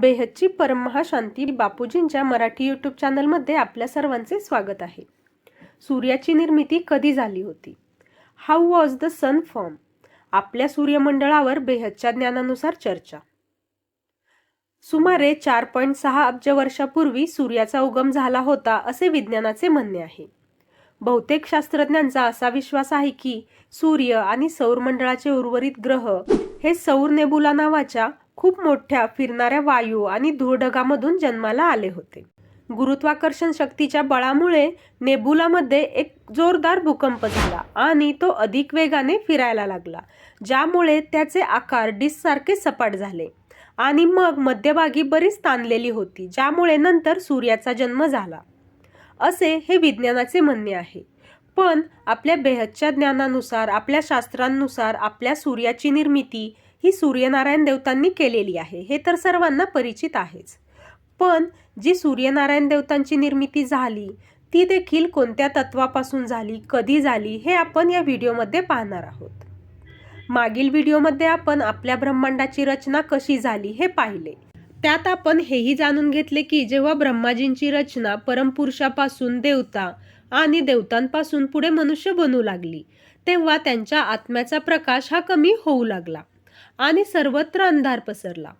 बेहदची परमहाशांती बापूजींच्या मराठी यूट्यूब चॅनलमध्ये आपल्या सर्वांचे स्वागत आहे. सूर्याची निर्मिती कधी झाली होती? How was the sun form आपल्या सूर्यमंडळावर बेहदच्या ज्ञानानुसार चर्चा. सुमारे चार पॉईंट सहा अब्ज वर्षापूर्वी सूर्याचा उगम झाला होता असे विज्ञानाचे म्हणणे आहे. बहुतेक शास्त्रज्ञांचा असा विश्वास आहे की सूर्य आणि सौरमंडळाचे उर्वरित ग्रह हे सौर नेबुला नावाच्या खूप मोठ्या फिरणाऱ्या वायू आणि धूळढगामधून जन्माला आले होते. गुरुत्वाकर्षण शक्तीच्या बळामुळे नेबुलामध्ये एक जोरदार भूकंप झाला आणि तो अधिक वेगाने फिरायला लागला ज्यामुळे त्याचे आकार डिस्कसारखे सपाट झाले आणि मग मध्यभागी बरीच ताणलेली होती ज्यामुळे नंतर सूर्याचा जन्म झाला. असे हे विज्ञानाचे म्हणणे आहे. पण आपल्या बेहदच्या ज्ञानानुसार आपल्या शास्त्रांनुसार आपल्या सूर्याची निर्मिती ही सूर्यनारायण देवतांनी केलेली आहे. हे तर सर्वांना परिचित आहेच. पण जी सूर्यनारायण देवतांची निर्मिती झाली ती देखील कोणत्या तत्वापासून झाली कधी झाली हे आपण या व्हिडिओमध्ये पाहणार आहोत. मागील व्हिडिओमध्ये आपण आपल्या ब्रह्मांडाची रचना कशी झाली हे पाहिले. त्यात आपण हेही जाणून घेतले की जेव्हा ब्रह्माजींची रचना परमपुरुषापासून देवता आणि देवतांपासून पुढे मनुष्य बनू लागली तेव्हा त्यांच्या आत्म्याचा प्रकाश हा कमी होऊ लागला. आणि सर्वत्र अंधार पसरला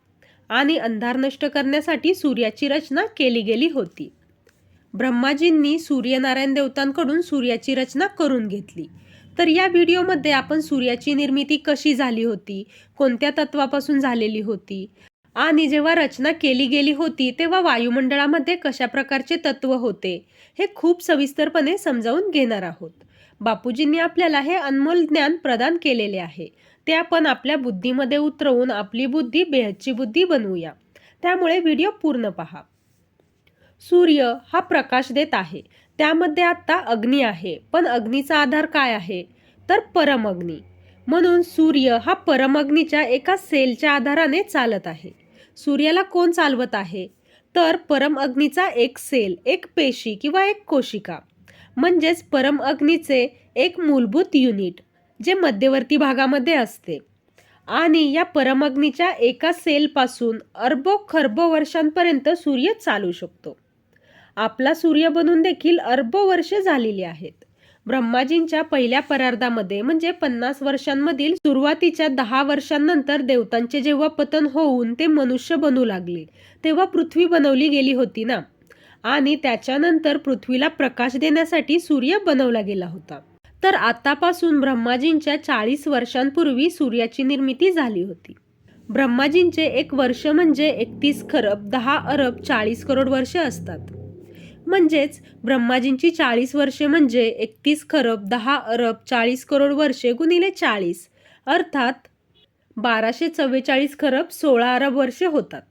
आणि अंधार नष्ट करण्यासाठी सूर्याची रचना केली गेली होती. ब्रह्माजींनी सूर्यनारायण देवतांकडून सूर्याची रचना करून घेतली. तर या व्हिडिओमध्ये आपण सूर्याची निर्मिती कशी झाली होती कोणत्या तत्वापासून झालेली होती आणि जेव्हा रचना केली गेली होती तेव्हा वायुमंडळामध्ये कशा प्रकारचे तत्व होते हे खूप सविस्तरपणे समजावून घेणार आहोत. बापूजींनी आपल्याला हे अनमोल ज्ञान प्रदान केलेले आहे. ते आपण आपल्या बुद्धीमध्ये उतरवून आपली बुद्धी बेहदची बुद्धी बनवूया. त्यामुळे व्हिडिओ पूर्ण पहा. सूर्य हा प्रकाश देत आहे. त्यामध्ये आत्ता अग्नी आहे. पण अग्नीचा आधार काय आहे? तर परमअग्नी. म्हणून सूर्य हा परमअग्नीच्या एका सेलच्या आधाराने चालत आहे. सूर्याला कोण चालवत आहे? तर परम अग्नीचा एक सेल एक पेशी किंवा एक कोशिका. म्हणजेच परम अग्नीचे एक मूलभूत युनिट. जे मध्यवर्ती भागामध्ये असते. आणि या परमग्नीच्या एका सेलपासून अरबो खरबो वर्षांपर्यंत सूर्य चालू शकतो. आपला सूर्य बनून देखील अरबो वर्षे झालेली आहेत. ब्रह्माजींच्या पहिल्या परार्धामध्ये म्हणजे पन्नास वर्षांमधील सुरुवातीच्या दहा वर्षांनंतर देवतांचे जेव्हा पतन होऊन ते मनुष्य बनू लागले तेव्हा पृथ्वी बनवली गेली होती ना? आणि त्याच्यानंतर पृथ्वीला प्रकाश देण्यासाठी सूर्य बनवला गेला होता. तर आतापासून ब्रह्माजींच्या चाळीस वर्षांपूर्वी सूर्याची निर्मिती झाली होती. ब्रह्माजींचे एक वर्ष म्हणजे एकतीस खरब दहा अरब चाळीस करोड वर्ष असतात. म्हणजेच ब्रह्माजींची चाळीस वर्षे म्हणजे एकतीस खरब दहा अरब चाळीस करोड वर्षे गुणिले चाळीस अर्थात बाराशे चव्वेचाळीस खरब सोळा अरब वर्षे होतात.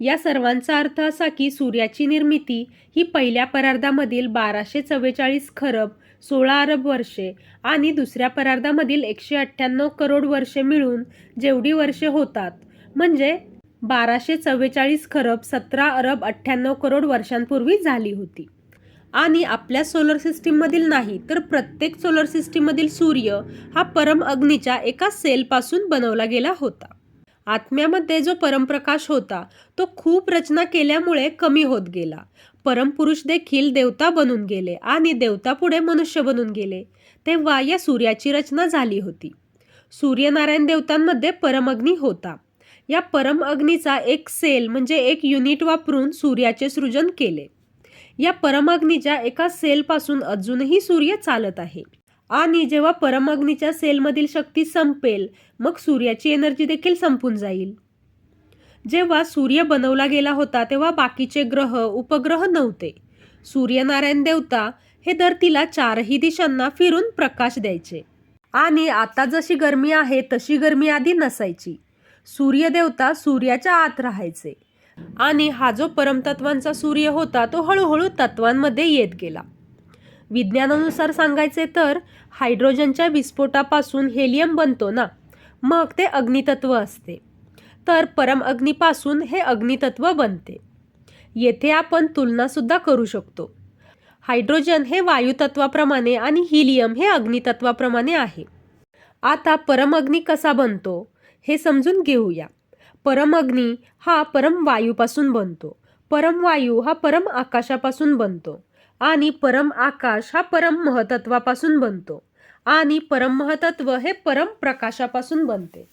या सर्वांचा अर्थ असा की सूर्याची निर्मिती ही पहिल्या परार्धामधील बाराशे चव्वेचाळीस खरब सोळा अरब वर्षे आणि दुसऱ्या परार्धामधील एकशे अठ्ठ्याण्णव करोड वर्षे मिळून जेवढी वर्षे होतात. म्हणजे बाराशे चव्वेचाळीस खरब सतरा अरब अठ्ठ्याण्णव करोड वर्षांपूर्वी झाली होती. आणि आपल्या सोलर सिस्टीममधील नाही तर प्रत्येक सोलर सिस्टीममधील सूर्य हा परम अग्नीच्या एका सेलपासून बनवला गेला होता. आत्म्यामध्ये जो परमप्रकाश होता तो खूप रचना केल्यामुळे कमी होत गेला. परमपुरुष देखील देवता बनून गेले आणि देवता पुढे मनुष्य बनून गेले. तेव्हा या सूर्याची रचना झाली होती. सूर्यनारायण देवतांमध्ये परमअग्नी होता. या परम अग्नीचा एक सेल म्हणजे एक युनिट वापरून सूर्याचे सृजन केले. या परमअग्नीच्या एका सेलपासून अजूनही सूर्य चालत आहे. आणि जेव्हा परमाग्नीच्या सेलमधील शक्ती संपेल मग सूर्याची एनर्जी देखील संपून जाईल. जेव्हा सूर्य बनवला गेला होता तेव्हा बाकीचे ग्रह उपग्रह नव्हते. सूर्यनारायण देवता हे धरतीला चारही दिशांना फिरून प्रकाश द्यायचे. आणि आता जशी गरमी आहे तशी गरमी आधी नसायची. सूर्यदेवता सूर्याच्या आत राहायचे. आणि हा जो परमतत्वांचा सूर्य होता तो हळूहळू तत्वांमध्ये येत गेला. विज्ञानानुसार सांगायचे तर हायड्रोजनच्या विस्फोटापासून हेलियम बनतो ना. मग ते अग्नितत्व असते. तर परम अग्नीपासून हे अग्नितत्व बनते. येथे आपण तुलनासुद्धा करू शकतो. हायड्रोजन हे वायुतत्वाप्रमाणे आणि हिलियम हे अग्नितत्वाप्रमाणे आहे. आता परमअग्नी कसा बनतो हे समजून घेऊया. परम अग्नी हा परम वायूपासून बनतो. परम वायू हा परम आकाशापासून बनतो. आणि परम आकाश हा परम महतत्वापासून बनतो. आणि परम महतत्व हे परम प्रकाशापासून बनते.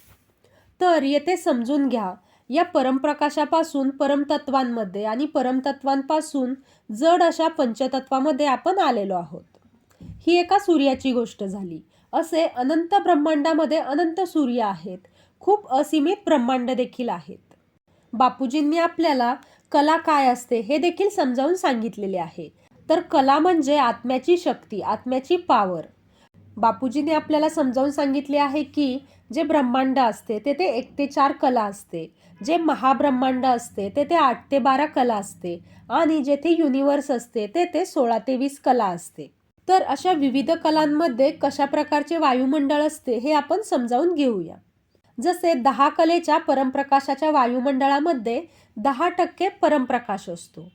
तर येथे समजून घ्या या परमप्रकाशापासून परमतत्वांमध्ये आणि परमतत्वांपासून जड अशा पंचतत्वामध्ये आपण आलेलो आहोत. ही एका सूर्याची गोष्ट झाली. असे अनंत ब्रह्मांडामध्ये अनंत सूर्य आहेत. खूप असीमित ब्रह्मांड देखील आहेत. बापूजींनी आपल्याला कला काय असते हे देखील समजावून सांगितलेले आहे. तर कला म्हणजे आत्म्याची शक्ती आत्म्याची पावर बापूजीने आपल्याला समजावून सांगितले आहे की जे ब्रह्मांड असते तेथे एक ते चार कला असते. जे महाब्रह्मांड असते तेथे आठ ते बारा कला असते. आणि जेथे युनिवर्स असते तेथे सोळा ते वीस कला असते. तर अशा विविध कलांमध्ये कशा प्रकारचे वायुमंडळ असते हे आपण समजावून घेऊया. जसे दहा कलेच्या परमप्रकाशाच्या वायुमंडळामध्ये दहा टक्के परमप्रकाश असतो.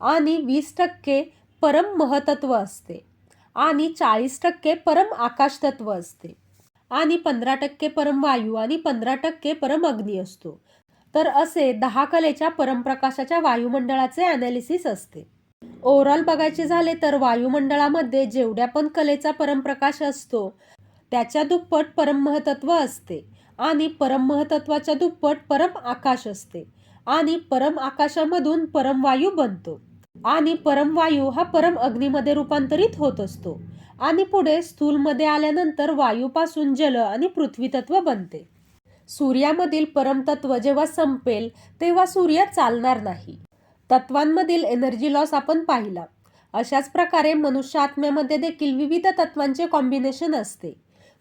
आणि वीस टक्के परम महतत्व असते. आणि चाळीस टक्के परम आकाशतत्व असते. आणि पंधरा टक्के परम वायू आणि पंधरा टक्के परम अग्नी असतो. तर असे दहा कलेच्या परमप्रकाशाच्या वायुमंडळाचे अनालिसिस असते. ओव्हरऑल बघायचे झाले तर वायुमंडळामध्ये जेवढ्या पण कलेचा परमप्रकाश असतो त्याच्या दुप्पट परममहतत्व असते. आणि परममहतत्वाच्या दुप्पट परम आकाश असते. आणि परम आकाशामधून परमवायू बनतो. आणि परमवायू हा परम अग्नीमध्ये रूपांतरित होत असतो. आणि पुढे स्थूलमध्ये आल्यानंतर वायूपासून जल आणि पृथ्वी तत्व बनते. सूर्यामधील परमतत्व जेव्हा संपेल तेव्हा सूर्य चालणार नाही. तत्वांमधील एनर्जी लॉस आपण पाहिला. अशाच प्रकारे मनुष्य आत्म्यामध्ये देखील विविध तत्वांचे कॉम्बिनेशन असते.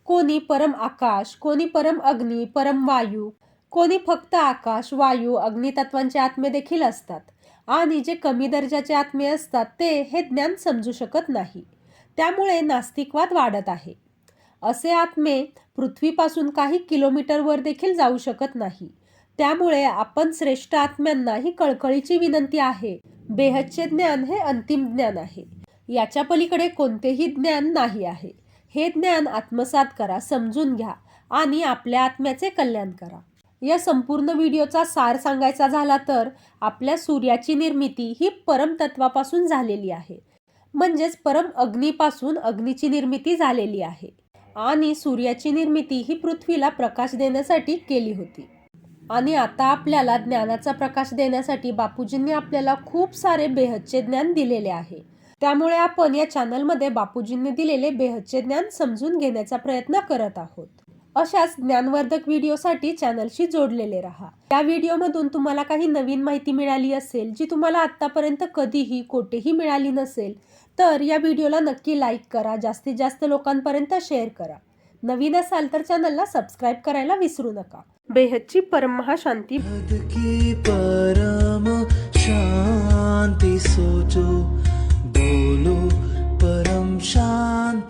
कोणी परम आकाश कोणी परम अग्नी परम वायू कोणी फक्त आकाश वायू अग्नितत्वांचे आत्मे देखील असतात. आणि जे कमी दर्जाचे आत्मे असतात ते हे ज्ञान समजू शकत नाही. त्यामुळे नास्तिकवाद वाढत आहे. असे आत्मे पृथ्वीपासून काही किलोमीटरवर देखील जाऊ शकत नाही. त्यामुळे आपण श्रेष्ठ आत्म्यांना ही कळकळीची विनंती आहे. बेहदचे ज्ञान हे अंतिम ज्ञान आहे. याच्या पलीकडे कोणतेही ज्ञान नाही आहे. हे ज्ञान आत्मसात करा समजून घ्या आणि आपल्या आत्म्याचे कल्याण करा. या संपूर्ण व्हिडिओचा सार सांगायचा झाला तर आपल्या सूर्याची निर्मिती ही परमतत्वापासून झालेली आहे. म्हणजेच परम अग्नीपासून अग्नीची निर्मिती झालेली आहे. आणि सूर्याची निर्मिती ही पृथ्वीला प्रकाश देण्यासाठी केली होती. आणि आता आपल्याला ज्ञानाचा प्रकाश देण्यासाठी बापूजींनी आपल्याला खूप सारे बेहदचे ज्ञान दिलेले आहे. त्यामुळे आपण या चॅनलमध्ये बापूजींनी दिलेले बेहदचे ज्ञान समजून घेण्याचा प्रयत्न करत आहोत. अशाच ज्ञानवर्धक व्हिडिओसाठी चॅनलशी जोडलेले राहा. या व्हिडिओमधून तुम्हाला काही नवीन माहिती मिळाली असेल जी तुम्हाला आत्तापर्यंत कधीही कोठेही मिळाली नसेल तर या व्हिडिओला नक्की लाईक करा जास्तीत जास्त लोकांपर्यंत शेअर करा. नवीन असाल तर चॅनलला सबस्क्राईब करायला विसरू नका. बेहदची परमहाशांती. हद की परम शांति सोचो बोलो परम शांति.